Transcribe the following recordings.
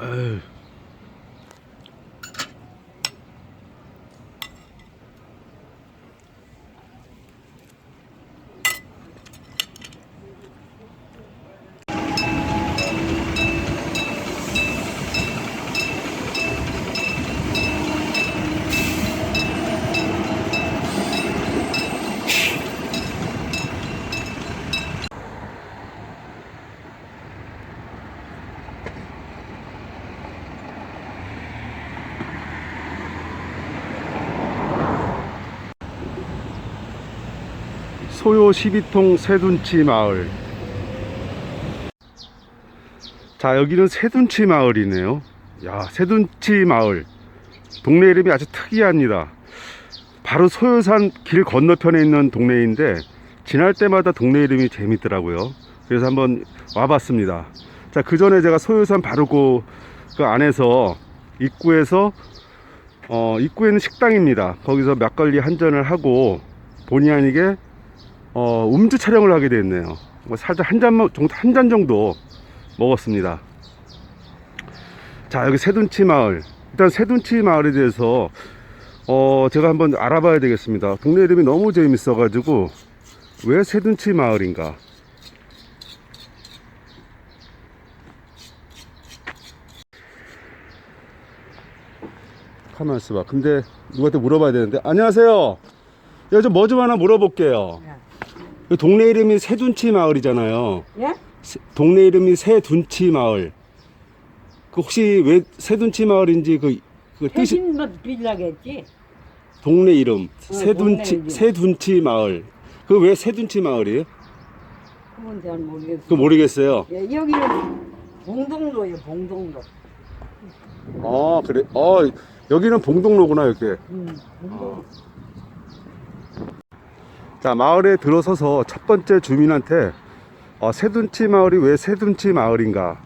에 소요 12통 세둔치 마을. 자, 여기는 세둔치 마을이네요. 야, 세둔치 마을. 동네 이름이 아주 특이합니다. 바로 소요산 길 건너편에 있는 동네인데, 지날 때마다 동네 이름이 재밌더라고요. 그래서 한번 와봤습니다. 자, 그 전에 제가 소요산 바로 그, 그 안에서 입구에서 어, 입구에는 식당입니다. 거기서 막걸리 한 잔을 하고 본의 아니게 어, 음주 촬영을 하게 됐네요. 뭐 살짝 한 잔, 정도, 한 잔 정도 먹었습니다. 자, 여기 세둔치 마을. 일단 세둔치 마을에 대해서, 어, 제가 한번 알아봐야 되겠습니다. 동네 이름이 너무 재밌어가지고, 왜 세둔치 마을인가? 가만 있어 봐. 근데 누구한테 물어봐야 되는데. 안녕하세요. 좀뭐좀 하나 물어볼게요. 이 동네 이름이 세둔치 마을이잖아요. 예? 세- 동네 이름이 세둔치 마을. 그 혹시 왜 세둔치 마을인지 그, 그 뜻이 대신 뭐 빌라겠지. 동네 이름 동네 세둔치 이름. 세둔치 마을. 그왜 세둔치 마을이에요? 그건 잘 모르겠어. 그 모르겠어요. 예, 여기는 봉동로예요, 봉동로. 아 그래. 어 여기는 봉동로구나 이렇게. 음, 봉동. 자 마을에 들어서서 첫 번째 주민한테 어, 세둔치 마을이 왜 세둔치 마을인가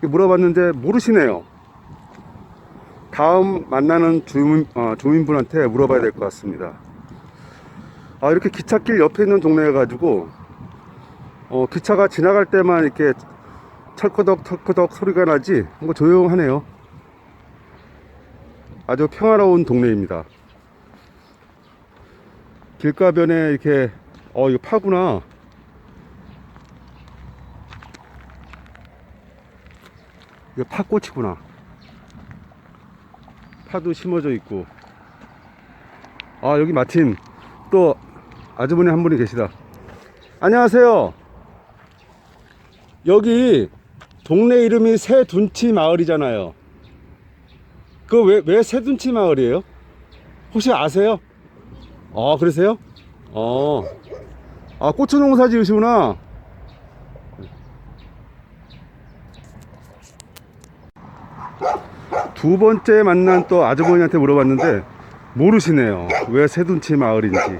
물어봤는데 모르시네요. 다음 만나는 주민, 어, 주민분한테 물어봐야 될 것 같습니다. 아, 이렇게 기찻길 옆에 있는 동네에 가지고 어, 기차가 지나갈 때만 이렇게 철커덕 철커덕 소리가 나지 뭔가 조용하네요. 아주 평화로운 동네입니다. 길가변에 이렇게 어 이거 파구나. 이거 파꽃이구나. 파도 심어져 있고. 아 여기 마침 또 아주머니 한 분이 계시다. 안녕하세요. 여기 동네 이름이 새둔치 마을이잖아요. 그 왜 왜 새둔치 마을이에요? 혹시 아세요? 아, 그러세요? 어. 아, 고추 농사 지으시구나. 두 번째 만난 또 아주머니한테 물어봤는데 모르시네요. 왜 새둔치 마을인지.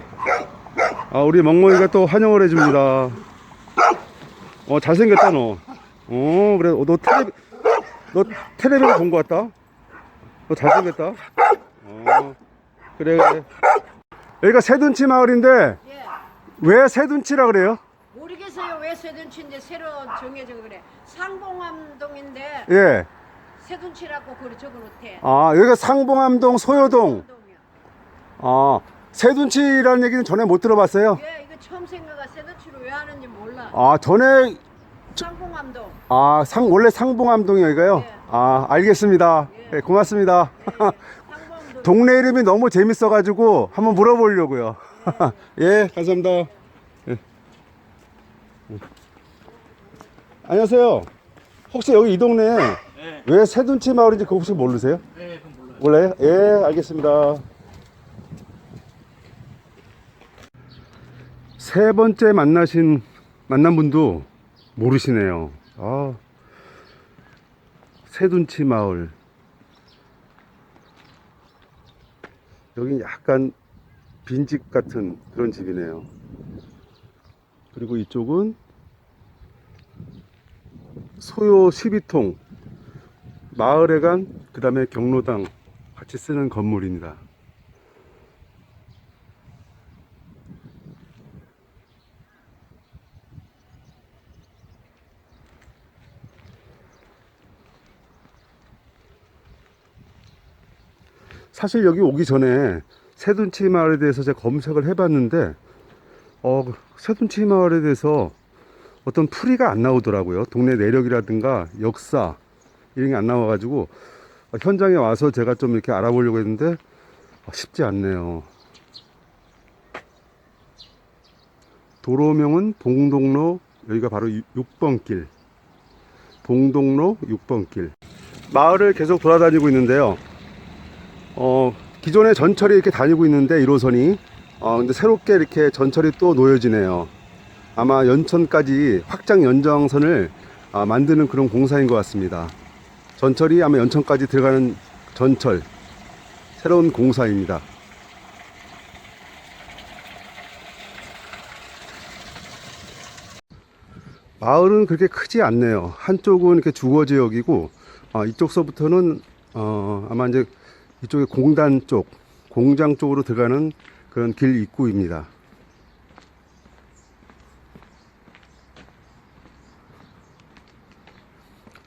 아, 우리 멍멍이가 또 환영을 해줍니다. 어, 잘생겼다, 너. 어, 그래. 어, 너 텔레비, 너 텔레비전 본것 같다? 너 잘생겼다? 어, 그래, 그래. 여기가 세둔치 마을인데 예. 왜 세둔치라 그래요? 모르겠어요 왜 세둔치인데 새로 정해져 그래 상봉암동인데 예. 세둔치라고 그리 적어놓대 아 여기가 상봉암동 소요동. 아 세둔치라는 얘기는 전에 못 들어봤어요. 예 이거 처음 생각가 세둔치로 왜 하는지 몰라 아 전에 상봉암동 아상 원래 상봉암동이 여기가요. 예. 아 알겠습니다. 예, 고맙습니다. 상봉암 동 동네 이름이 너무 재밌어가지고 한번 물어보려고요. 예, 감사합니다. 예. 음. 안녕하세요. 혹시 여기 이 동네 왜 세둔치 마을인지 그거 혹시 모르세요? 네, 그건 몰라요. 몰라요? 예, 알겠습니다. 세 번째 만나신 만난 분도 모르시네요. 아, 세둔치 마을. 여긴 약간 빈집 같은 그런 집이네요. 그리고 이쪽은 소요 12통 마을회관 그 다음에 경로당 같이 쓰는 건물입니다. 사실 여기 오기 전에 새둔치 마을에 대해서 제가 검색을 해봤는데 어, 새둔치 마을에 대해서 어떤 풀이가 안 나오더라고요. 동네 내력이라든가 역사 이런 게 안 나와가지고 어, 현장에 와서 제가 좀 이렇게 알아보려고 했는데 어, 쉽지 않네요. 도로명은 봉동로 여기가 바로 6번 길 봉동로 6번 길 마을을 계속 돌아다니고 있는데요. 어, 기존에 전철이 이렇게 다니고 있는데 1호선이 어, 근데 새롭게 이렇게 전철이 또 놓여지네요. 아마 연천까지 확장 연장선을 아, 만드는 그런 공사인 것 같습니다. 전철이 아마 연천까지 들어가는 전철 새로운 공사입니다. 마을은 그렇게 크지 않네요. 한쪽은 이렇게 주거 지역이고 아, 이쪽서부터는 어, 아마 이제 이쪽에 공단 쪽, 공장 쪽으로 들어가는 그런 길 입구입니다.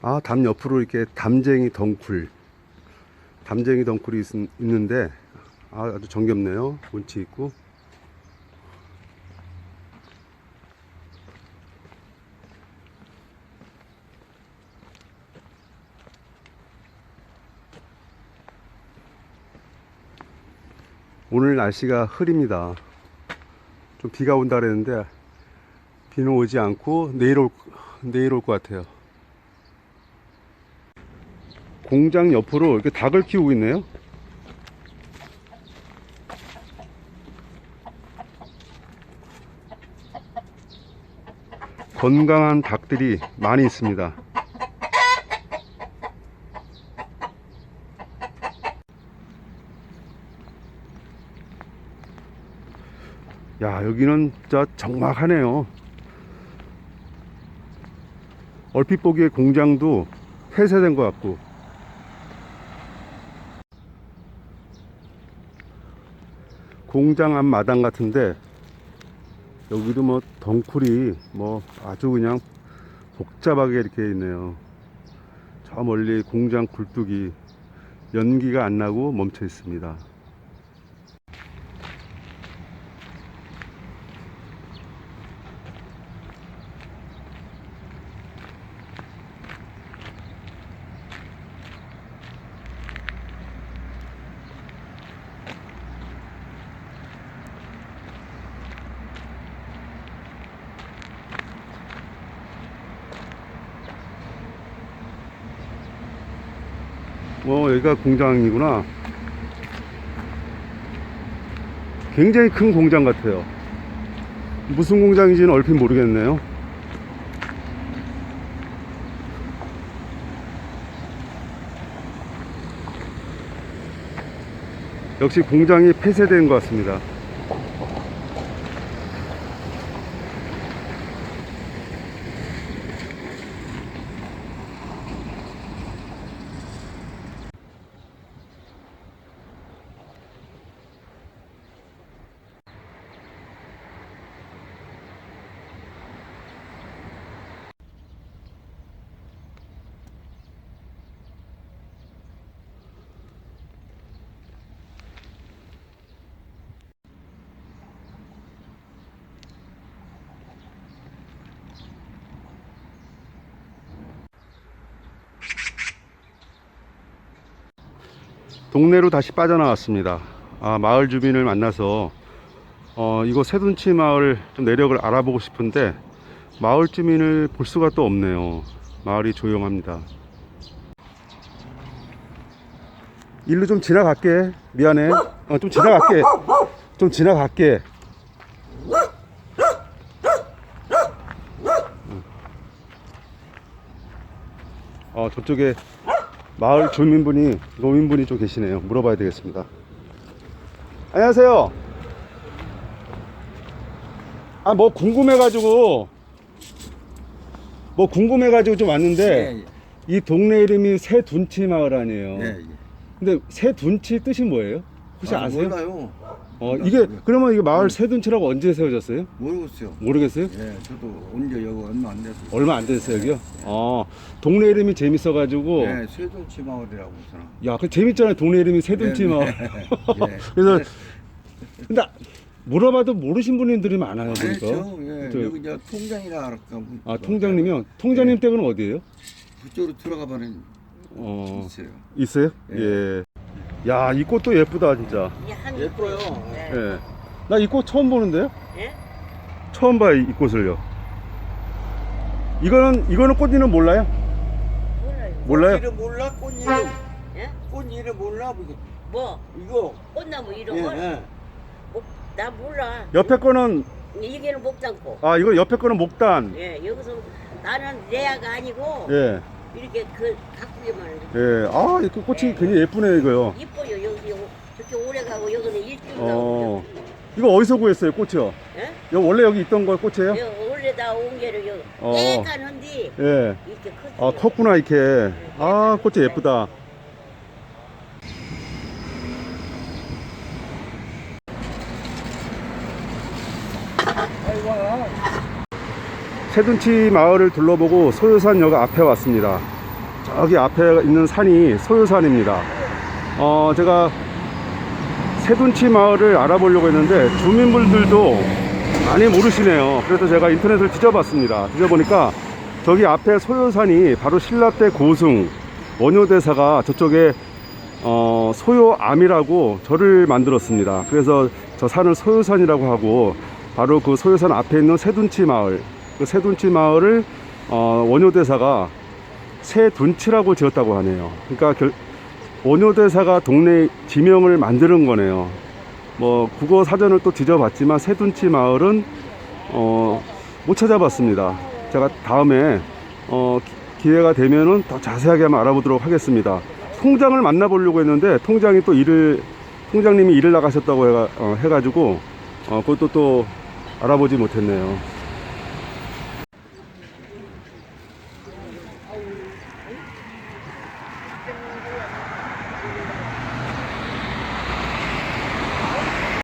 아, 담 옆으로 이렇게 담쟁이 덩굴, 담쟁이 덩굴이 있, 있는데 아, 아주 정겹네요. 운치 있고. 오늘 날씨가 흐립니다. 좀 비가 온다 그랬는데 비는 오지 않고 내일 올, 내일 올 것 같아요. 공장 옆으로 이렇게 닭을 키우고 있네요. 건강한 닭들이 많이 있습니다. 야, 여기는 진짜 적막하네요. 얼핏 보기에 공장도 폐쇄된 것 같고. 공장 앞 마당 같은데, 여기도 뭐 덩굴이 뭐 아주 그냥 복잡하게 이렇게 있네요. 저 멀리 공장 굴뚝이 연기가 안 나고 멈춰 있습니다. 어, 여기가 공장이구나. 굉장히 큰 공장 같아요. 무슨 공장인지는 얼핏 모르겠네요. 역시 공장이 폐쇄된 것 같습니다. 동네로 다시 빠져나왔습니다. 아, 마을 주민을 만나서 어, 이곳 새둔치 마을 좀 내력을 알아보고 싶은데 마을 주민을 볼 수가 또 없네요. 마을이 조용합니다. 일로 좀 지나갈게. 미안해. 어, 좀 지나갈게. 좀 지나갈게. 어, 저쪽에 마을 주민분이 노인분이 좀 계시네요. 물어봐야 되겠습니다. 안녕하세요. 아 뭐 궁금해가지고 뭐 궁금해가지고 좀 왔는데 이 동네 이름이 새둔치 마을 아니에요. 예, 예. 근데 새둔치 뜻이 뭐예요? 혹시 아, 아세요? 몰라요. 어 이게 그러면 이게 마을 세둔치라고 언제 세워졌어요? 모르겠어요. 모르겠어요? 예, 저도 온 지 여기 얼마 안 돼서. 얼마 안 됐어요 여기요? 어 동네 이름이 재밌어가지고 예, 쇠도치 마을이라고 있잖아. 야그 재밌잖아요 동네 이름이 세둔치 네, 마을 예. 그래서 근데 물어봐도 모르신 분들이 많아요 보니까 그렇죠. 예, 저- 여기 저 통장이라 할까. 아 통장님이요? 통장님 댁은 어디예요? 그쪽으로 들어가 봐는 어 있어요. 있어요? 예. 야 이 꽃도 예쁘다 진짜 예뻐요. 예. 나이 꽃 처음 보는데요? 예? 처음 봐요 이 꽃을요 이거는 이거는 꽃 이름 몰라요? 몰라요. 몰라요? 이름 몰라? 꽃 이름. 예? 꽃 이름 몰라? 이거. 뭐 이거. 꽃나무 이런 예, 거? 예. 목, 나 몰라. 옆에 거는 이게는 목장꽃. 아 이거 옆에 거는 목단 예, 여기서 나는 레아가 아니고 예. 이렇게 그 가꾸기만 해. 예. 아, 이 꽃이 굉장히 예쁘네요, 이거요. 이뻐요. 여기 요- 저렇게 오래 가고 여기는 일주일 어. 가고. 이거 어디서 구했어요, 꽃이요? 예? 이거 원래 여기 있던 거 꽃이에요? 여기 원래 다온 게를 여기 어. 깨끗한데 예. 이렇게 컸어요. 아, 컸구나, 이렇게. 아, 꽃이 예쁘다. 세둔치 마을을 둘러보고 소요산역 앞에 왔습니다. 저기 앞에 있는 산이 소요산입니다. 어, 제가 세둔치 마을을 알아보려고 했는데 주민분들도 많이 모르시네요. 그래서 제가 인터넷을 뒤져봤습니다. 뒤져보니까 저기 앞에 소요산이 바로 신라 때 고승 원효대사가 저쪽에 어, 소요암이라고 절을 만들었습니다. 그래서 저 산을 소요산이라고 하고 바로 그 소요산 앞에 있는 세둔치 마을 그 세둔치 마을을 어, 원효대사가 세둔치라고 지었다고 하네요. 그러니까 결, 원효대사가 동네 지명을 만드는 거네요. 뭐 국어 사전을 또 뒤져봤지만 세둔치 마을은 어, 못 찾아봤습니다. 제가 다음에 어, 기- 기회가 되면은 더 자세하게 한번 알아보도록 하겠습니다. 통장을 만나보려고 했는데 통장이 또 일을 통장님이 일을 나가셨다고 해가, 어, 해가지고 어, 그것도 또 알아보지 못했네요.